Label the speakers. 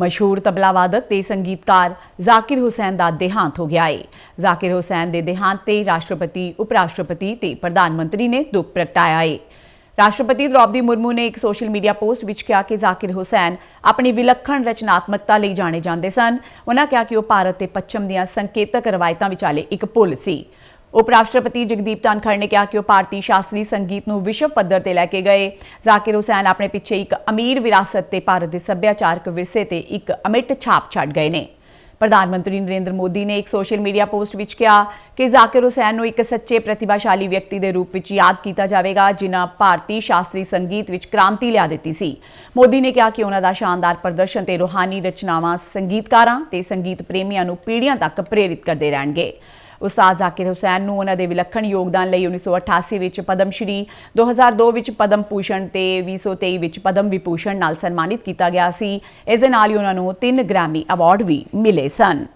Speaker 1: ਮਸ਼ਹੂਰ ਤਬਲਾ ਵਾਦਕ ਤੇ ਸੰਗੀਤਕਾਰ ਜ਼ਾਕਿਰ ਹੁਸੈਨ ਦਾ ਦੇਹਾਂਤ ਹੋ ਗਿਆ ਹੈ ਜ਼ਾਕਿਰ ਹੁਸੈਨ ਦੇ ਦੇਹਾਂਤ ਤੇ ਰਾਸ਼ਟਰਪਤੀ ਉਪ ਰਾਸ਼ਟਰਪਤੀ ਤੇ ਪ੍ਰਧਾਨ ਮੰਤਰੀ ਨੇ ਦੁੱਖ ਪ੍ਰਗਟਾਇਆ ਹੈ ਰਾਸ਼ਟਰਪਤੀ ਦ੍ਰੌਪਦੀ ਮੁਰਮੂ ਨੇ ਇੱਕ ਸੋਸ਼ਲ ਮੀਡੀਆ ਪੋਸਟ ਵਿੱਚ ਕਿਹਾ ਕਿ ਜ਼ਾਕਿਰ ਹੁਸੈਨ ਆਪਣੀ ਵਿਲੱਖਣ ਰਚਨਾਤਮਕਤਾ ਲਈ ਜਾਣੇ ਜਾਂਦੇ ਸਨ। ਉਹਨਾਂ ਕਿਹਾ ਕਿ ਉਹ ਭਾਰਤ ਤੇ ਪੱਛਮ ਦੀਆਂ ਸੰਕੇਤਕ ਰਵਾਇਤਾਂ ਵਿਚਾਲੇ ਇੱਕ ਪੁਲ ਸੀ। ਉਪ ਰਾਸ਼ਟਰਪਤੀ ਜਗਦੀਪ ਧਨਖੜ ਨੇ ਕਿਹਾ ਕਿ ਉਹ ਭਾਰਤੀ ਸ਼ਾਸਤਰੀ ਸੰਗੀਤ ਨੂੰ ਵਿਸ਼ਵ ਪੱਧਰ ਤੇ ਲੈ ਕੇ ਗਏ ਜ਼ਾਕਿਰ ਹੁਸੈਨ ਆਪਣੇ ਪਿੱਛੇ ਇੱਕ ਅਮੀਰ ਵਿਰਾਸਤ ਤੇ ਭਾਰਤ ਦੇ ਸੱਭਿਆਚਾਰਕ ਵਿਰਸੇ ਤੇ ਇੱਕ ਅਮਿੱਟ ਛਾਪ ਛੱਡ ਗਏ ਨੇ ਪ੍ਰਧਾਨ ਮੰਤਰੀ ਨਰਿੰਦਰ ਮੋਦੀ ਨੇ ਇੱਕ ਸੋਸ਼ਲ ਮੀਡੀਆ ਪੋਸਟ ਵਿੱਚ ਕਿਹਾ ਕਿ ਜ਼ਾਕਿਰ ਹੁਸੈਨ ਨੂੰ ਇੱਕ ਸੱਚੇ ਪ੍ਰਤਿਭਾਸ਼ਾਲੀ ਵਿਅਕਤੀ ਦੇ ਰੂਪ ਵਿੱਚ ਯਾਦ ਕੀਤਾ ਜਾਵੇਗਾ ਜਿਨ੍ਹਾਂ ਭਾਰਤੀ ਸ਼ਾਸਤਰੀ ਸੰਗੀਤ ਵਿੱਚ ਕ੍ਰਾਂਤੀ ਲਿਆ ਦਿੱਤੀ ਸੀ ਮੋਦੀ ਨੇ ਕਿਹਾ ਕਿ ਉਹਨਾਂ ਦਾ ਸ਼ਾਨਦਾਰ ਪ੍ਰਦਰਸ਼ਨ ਤੇ ਰੂਹਾਨੀ ਰਚਨਾਵਾਂ ਸੰਗੀਤਕਾਰਾਂ ਤੇ ਸੰਗੀਤ ਪ੍ਰੇਮੀਆਂ ਨੂੰ ਪੀੜ੍ਹੀਆਂ ਤੱਕ ਪ੍ਰੇਰਿਤ ਕਰਦੇ ਰਹਿਣਗੇ ਉਸਤਾਦ ਜ਼ਾਕਿਰ ਹੁਸੈਨ ਨੂੰ ਉਹਨਾਂ ਦੇ ਵਿਲੱਖਣ ਯੋਗਦਾਨ ਲਈ 1988 ਵਿੱਚ ਪਦਮ ਸ਼੍ਰੀ 2002 ਵਿੱਚ ਪਦਮ ਭੂਸ਼ਣ ਤੇ 2023 ਵਿੱਚ ਪਦਮ ਵਿਭੂਸ਼ਣ ਨਾਲ ਸਨਮਾਨਿਤ ਕੀਤਾ ਗਿਆ ਸੀ। ਇਸ ਦੇ ਨਾਲ ਹੀ ਉਹਨਾਂ ਨੂੰ ਤਿੰਨ ਗ੍ਰੈਮੀ ਅਵਾਰਡ ਵੀ ਮਿਲੇ ਸਨ।